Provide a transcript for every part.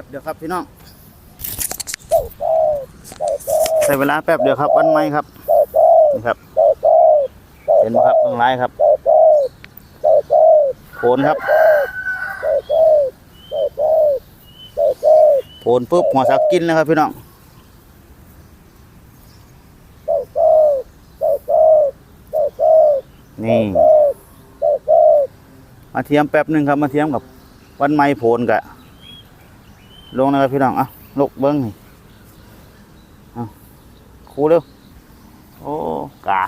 ป๊บเดียวครับพี่น้องใช้เวลาแป๊บเดียวครับวันใหม่ครับนี่ครับ เห็นไหมครับต้องไล่ครับโผนครับโผนปุ๊บหัวสักกินนะครับพี่น้องนี่มาเทียมแป๊บหนึ่งครับมาเทียมกับวันไม้โผนกะ ลงนะครับพี่น้องอะลุกเบิ้งนี่เอาครูเร็วโอ้กา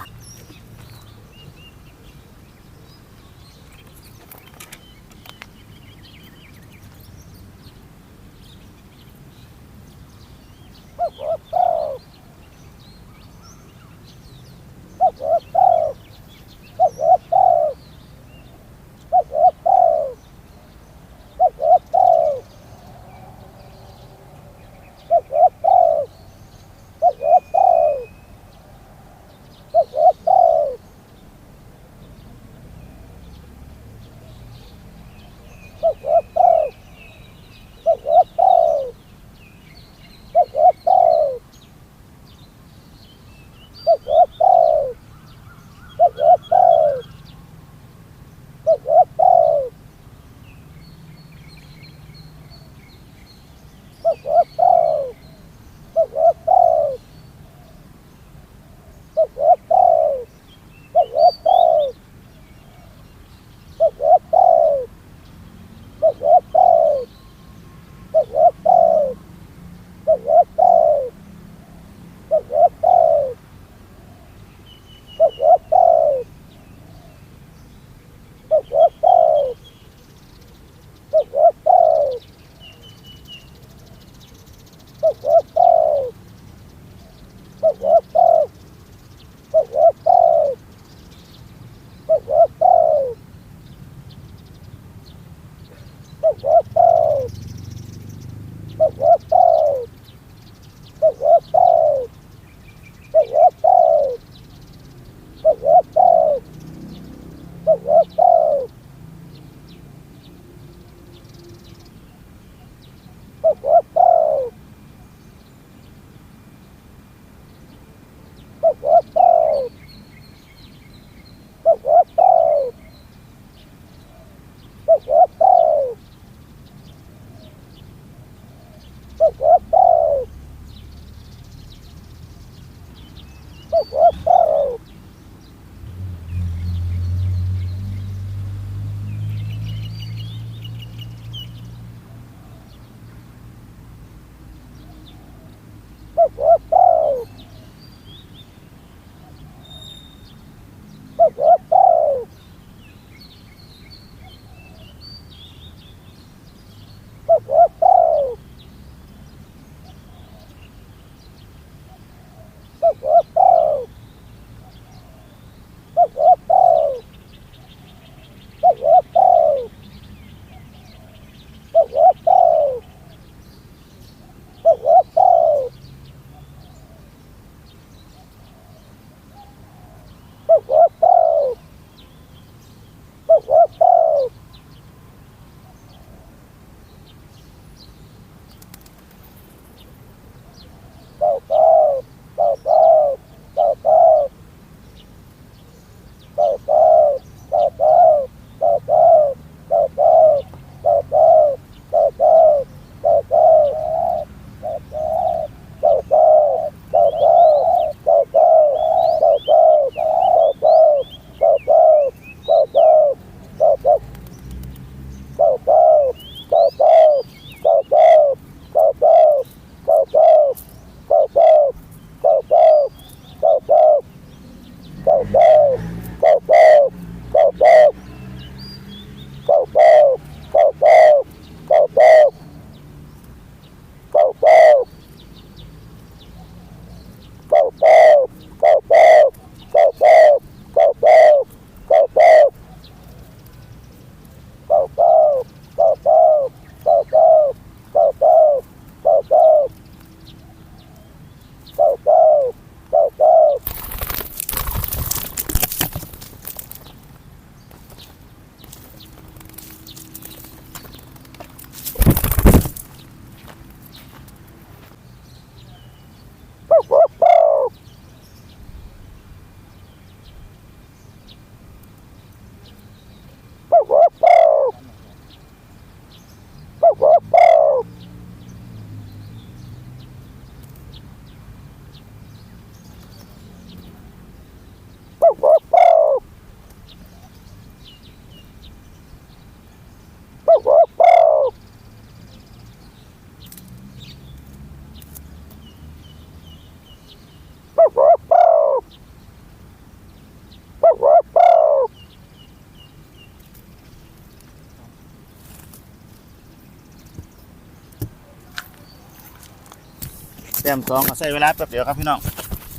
แต้มสองก็ใช้เวลาแป๊บเดียวครับพี่น้อง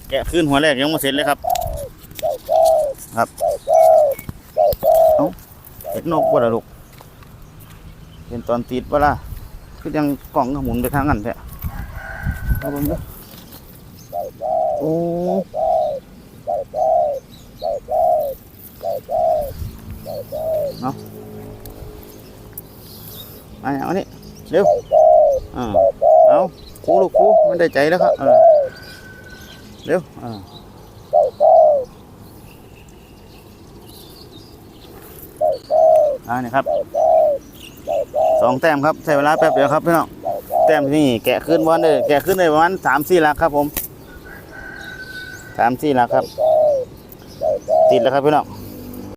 แกะขึ้นหัวแรกยังไม่เสร็จเลยครับ ครับเอ้าเห็ดนกบ่ละลูกเป็นตอนติดบ่ล่ะคือยังกล่องก็หมุนไปทางนั้นแท้เอาเบิ่งเด้อโอ้เอามาเอางนี่เร็วอ่าเอา คูลูกคูมันได้ใจแล้วครับเร็วอ่าอ่านี่ครับสองแต้มครับใช้เวลาแป๊บเดียวครับพี่น้องแต้มที่นี่แกะขึ้นวันเลยแกะขึ้นเลยประมาณสามสี่หลักครับผมสามสี่หลักครับ ติดแล้วครับพี่น้อง